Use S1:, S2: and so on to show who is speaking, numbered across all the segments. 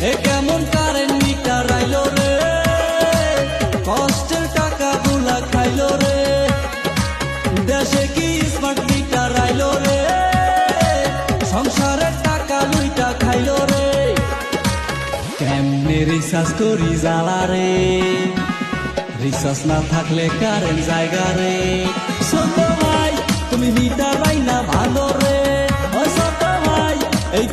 S1: এ কেমন current metre আইলো রে? কষ্টের টাকা বুলা খাইলো রে? কি স্মার্ট মিটার আইলো রে? সংসারের টাকা লুইটা খাইলো রে? কেমনে রিসার্চ করি জ্বালা রে? রিসার্চ না থাকলে কারেন্ট জায়গা রে? সত্য ভাই, তুমি মিটা পাই না ভালো রে? ভাই, এই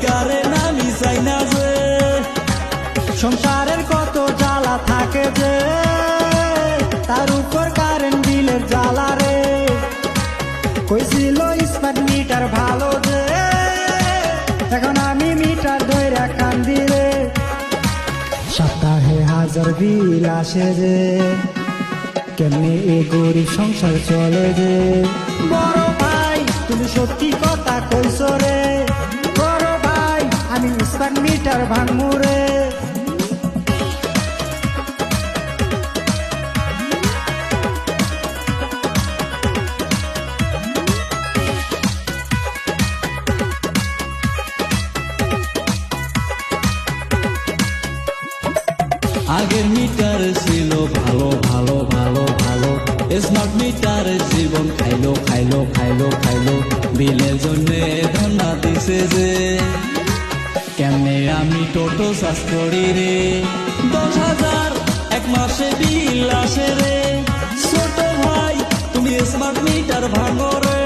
S2: সংসারের কত জ্বালা থাকে যে, তার উপর কারেন্ট বিলের জ্বালা রে। কইছিল স্মার্ট মিটার ভালো যে, এখন আমি মিটার ধইরা কান্দি রে। সপ্তাহে হাজার বিল আসে যে, কেমনে এ গরিব সংসার চলে যে? বড় ভাই, তুমি সত্যি কথা কইছ রে। বড় ভাই, আমি স্মার্ট মিটার ভাঙমু রে।
S1: আগের মিটার ছিল ভালো ভালো ভালো ভালো। স্মার্ট মিটার জীবন খাইলো খাইলো খাইলো খাইলো। বিলের জন্য ধন্যা দিছে যে, কেমনে আমি টোটো চাষ করি রে? দশ হাজার এক মাসে বিল আসে রে। ছোট ভাই, তুমি স্মার্ট মিটার ভাঙো রে।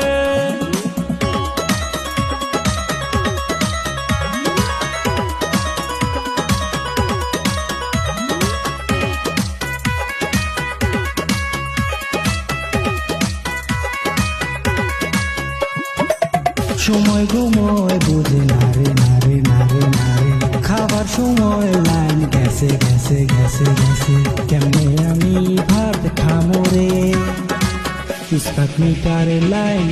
S2: সময় ঘুমোয়, বুঝে নারে নারে নারে নারে খাবার সময় লাইন গেছে গেছে গেছে গেছে। কেমনে আমি ভাত খামো রে? ইস্পাত মিটারে লাইন